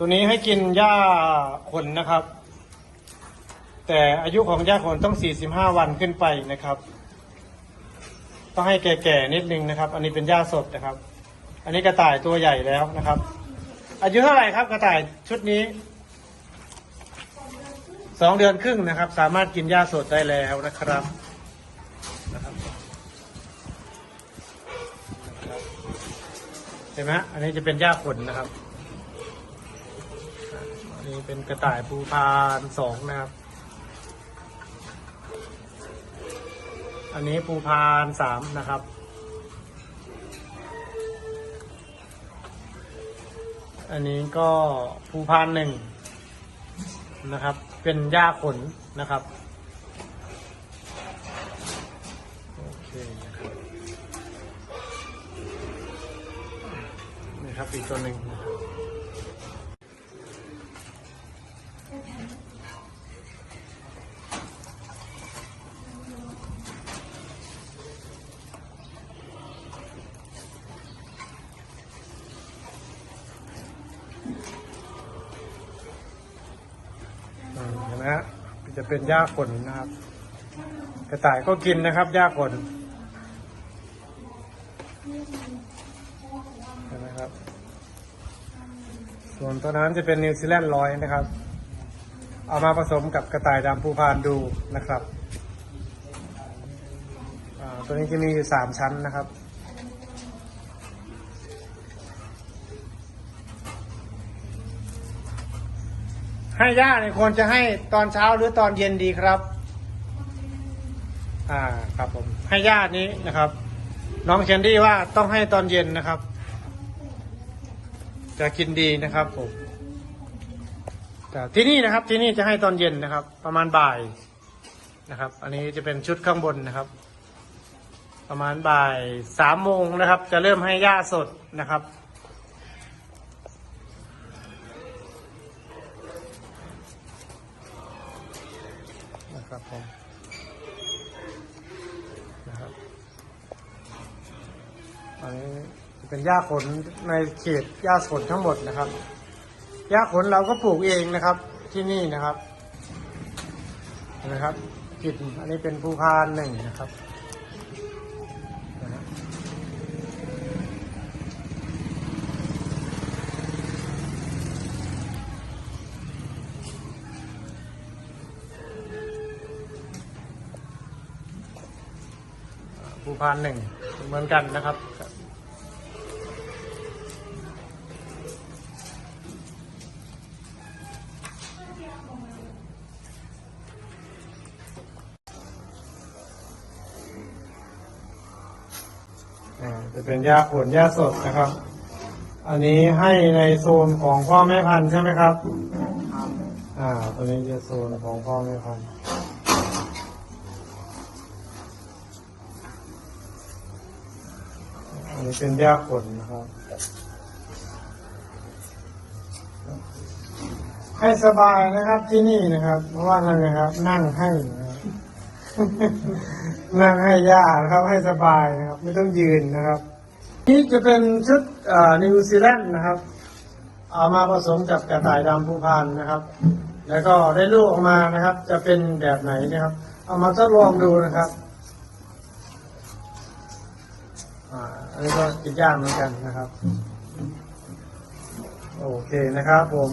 ตัวนี้ให้กินหญ้าขนนะครับ แต่อายุของหญ้าขนต้อง 45 วันขึ้นไปนะครับ ต้องให้แก่ๆนิดนึงนะครับ อันนี้เป็นหญ้าสดนะครับ อันนี้กระต่ายตัวใหญ่แล้วนะครับ อายุเท่าไหร่ครับกระต่ายชุดนี้สองเดือนครึ่งนะครับ สามารถกินหญ้าสดได้แล้วนะครับนะครับเห็นไหมอันนี้จะเป็นหญ้าขนนะครับ นนี้เป็นกระต่ายภูพานสองนะครับ อันนี้ภูพานสามนะครับ อันนี้ก็ภูพานหนึ่งนะครับ เป็นหญ้าขนนะครับโอเคนะครับนี่ครับอีกตัวหนึ่งนะครับอืมเห็นไหมฮะ จะเป็นหญ้าขนนะครับ กระต่ายก็กินนะครับหญ้าขนเห็นไหมครับ ส่วนตัวนั้นจะเป็นนิวซีแลนด์ร้อยนะครับ เอามาผสมกับกระต่ายดำภูพานดูนะครับตัวนี้จะมีอยู่สามชั้นนะครับ ให้ย่าเนี่ยควรจะให้ตอนเช้าหรือตอนเย็นดีครับ อ่าครับผม ให้ญานี้นะครับ น้องแคนดี้ว่าต้องให้ตอนเย็นนะครับ จะกินดีนะครับผมแต่ที่นี่นะครับที่นี่จะให้ตอนเย็นนะครับ ประมาณบ่ายนะครับ อันนี้จะเป็นชุดข้างบนนะครับ ประมาณบ่ายสามโมงนะครับ จะเริ่มให้หญ้าสดนะครับ ครับผมนะครับอันนี้เป็นหญ้าขนในเขตหญ้าสนทั้งหมดนะครับหญ้าขนเราก็ปลูกเองนะครับ ที่นี่นะครับนะครับกิ่นอันนี้เป็นภูพานหนึ่งนะครับ ภูพานหนึ่งเหมือนกันนะครับอ่าจะเป็นหญ้าขนหญ้าสดนะครับ อันนี้ให้ในโซนของพ่อแม่พันธุ์ใช่ไหมครับ อ่า ตัวนี้จะโซนของพ่อแม่พันธุ์ นี้เป็นหญ้าขนนะครับ ให้สบายนะครับที่นี่นะครับเพราะว่านั่นนะครับ นั่งให้นะนั่งให้ยานะครับให้สบายนะครับ ไม่ต้องยืนนะครับ นี่จะเป็นชุดนิวซีแลนด์นะครับ เอามาผสมกับกระต่ายดำภูพานนะครับ แล้วก็ได้ลูกออกมานะครับ จะเป็นแบบไหนนะครับ เอามาทดลองดูนะครับ อ่าอันนี้ก็กินยากเหมือนกันนะครับ โอเคนะครับผม